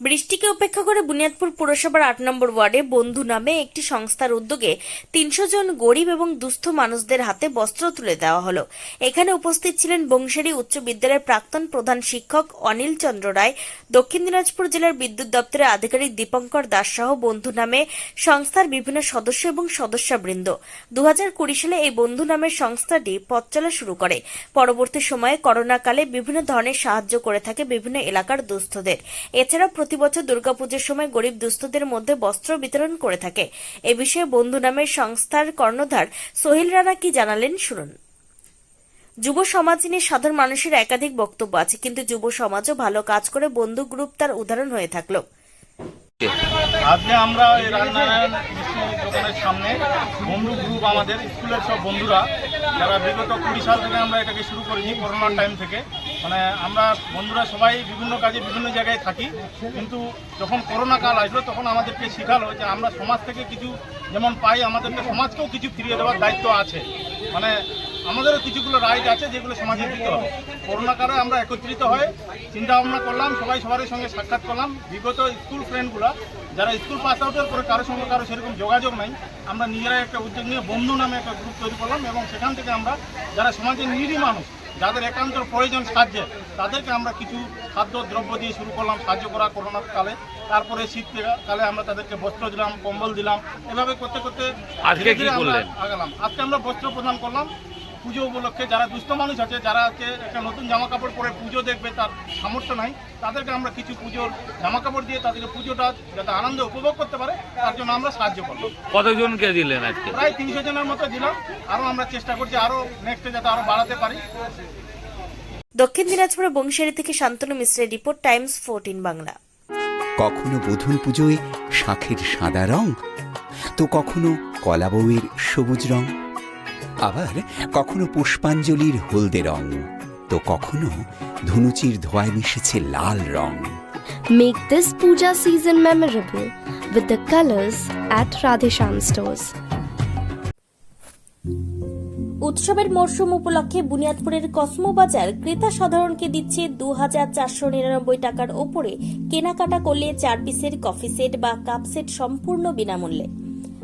বৃষ্টিকে উপেক্ষা করে বুনিয়াদপুর পুরসভার আট নম্বর ওয়ার্ডে বন্ধু নামে একটি সংস্থার উদ্যোগে তিনশো জন গরিব এবং দুস্থ মানুষদের হাতে বস্ত্র তুলে দেওয়া হলো। এখানে উপস্থিত ছিলেন বংশারী উচ্চ বিদ্যালয়ের প্রাক্তন প্রধান শিক্ষক অনিল চন্দ্র রায়, দক্ষিণ দিনাজপুর জেলার বিদ্যুৎ দপ্তরের আধিকারিক দীপঙ্কর দাস সহ বন্ধু নামে সংস্থার বিভিন্ন সদস্য এবং সদস্যবৃন্দ। দু হাজার কুড়ি সালে এই বন্ধু নামের সংস্থাটি পথ চলা শুরু করে। পরবর্তী সময়ে করোনাকালে বিভিন্ন ধরনের সাহায্য করে থাকে বিভিন্ন এলাকার দুস্থদের। এছাড়া প্রতি বছর দুর্গাপুজোর সময় গরিব দুস্থদের মধ্যে বস্ত্র বিতরণ করে থাকে। এ বিষয়ে বন্ধু নামের সংস্থার কর্ণধার সোহেল রানা কি জানালেন শুনুন। যুব সমাজ নিয়ে সাধারণ মানুষের একাধিক বক্তব্য আছে, কিন্তু যুব সমাজও ভালো কাজ করে বন্ধু গ্রুপ তার উদাহরণ হয়ে থাকল। আজকে আমরা রাজনারায়ণ মিষ্টি দোকানের সামনে বন্ধু গ্রুপ আমাদের, স্কুলের সব বন্ধুরা যারা বিগত কুড়ি সাল থেকে আমরা এটাকে শুরু করেছি করোনার টাইম থেকে মানে আমরা বন্ধুরা সবাই বিভিন্ন কাজে বিভিন্ন জায়গায় থাকি, কিন্তু যখন করোনা কাল আসলো, তখন আমাদেরকে শেখালো যে আমরা সমাজ থেকে কিছু যেমন পাই, আমাদেরকে সমাজকেও কিছু ফিরিয়ে দেওয়ার দায়িত্ব আছে। মানে আমাদেরও কিছুগুলো রাইট আছে যেগুলো সমাজে দিতে হবে। করোনা কালে আমরা একত্রিত হয়ে চিন্তা ভাবনা করলাম সবাই সবার সঙ্গে সাক্ষাৎ করলাম। বিগত স্কুল ফ্রেন্ডগুলো যারা স্কুল পাস আউটের পরে কারোর সঙ্গে কারও সেরকম যোগাযোগ নাই আমরা নিজেরাই একটা উদ্যোগ নিয়ে বন্ধু নামে একটা গ্রুপ তৈরি করলাম এবং সেখান থেকে আমরা যারা সমাজের নিরী মানুষ যাদের একান্ত প্রয়োজন সাহায্যে তাদেরকে আমরা কিছু খাদ্য দ্রব্য দিয়ে শুরু করলাম সাহায্য করা করোনার কালে। তারপরে শীতকালে আমরা তাদেরকে বস্ত্র দিলাম কম্বল দিলাম এভাবে করতে করতে আজকে ধীরে কি আমরা করলেন? আগালাম। আজকে আমরা বস্ত্র প্রদান করলাম। পুজো উপলক্ষে যারা দুস্থ মানুষ আছে যারা হচ্ছে একটা নতুন জামা কাপড় পরে পুজো দেখবে তার সামর্থ্য নাই। তাদেরকে আমরা কিছু পুজোর জামা কাপড় দিয়ে তাদেরকে পুজোটা যাতে আনন্দ উপভোগ করতে পারে তার জন্য আমরা সাহায্য করলাম কতজনকে দিলেন আজকে? প্রায় তিনশো জনের মতো দিলাম। আরও আমরা চেষ্টা করছি আরও নেক্সটে যাতে আরও বাড়াতে পারি। দক্ষিণ দিনাজপুরের বংশারী থেকে শান্তনু মিশ্রের রিপোর্ট টাইমস ফোরটিন বাংলা। কখনো বধূর পুজোয় শাঁখের সাদা রং? তো কখনো কলা বউয়ের সবুজ রং? আবার কখনো পুষ্পাঞ্জলির হলদে রং তো কখনো ধনুচির ধোয়ায় মিশেছে লাল রং Make this puja season memorable with the colors at Radhesham stores. উৎসবের মরশুম উপলক্ষে বুনিয়াদপুরের কসমো বাজার ক্রেতা সাধারণকে দিচ্ছে দু হাজার চারশো নিরানব্বই টাকার ওপরে কেনাকাটা করলে চার পিসের কফি সেট বা কাপ সেট সম্পূর্ণ বিনামূল্যে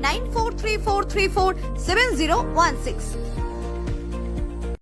9434347016.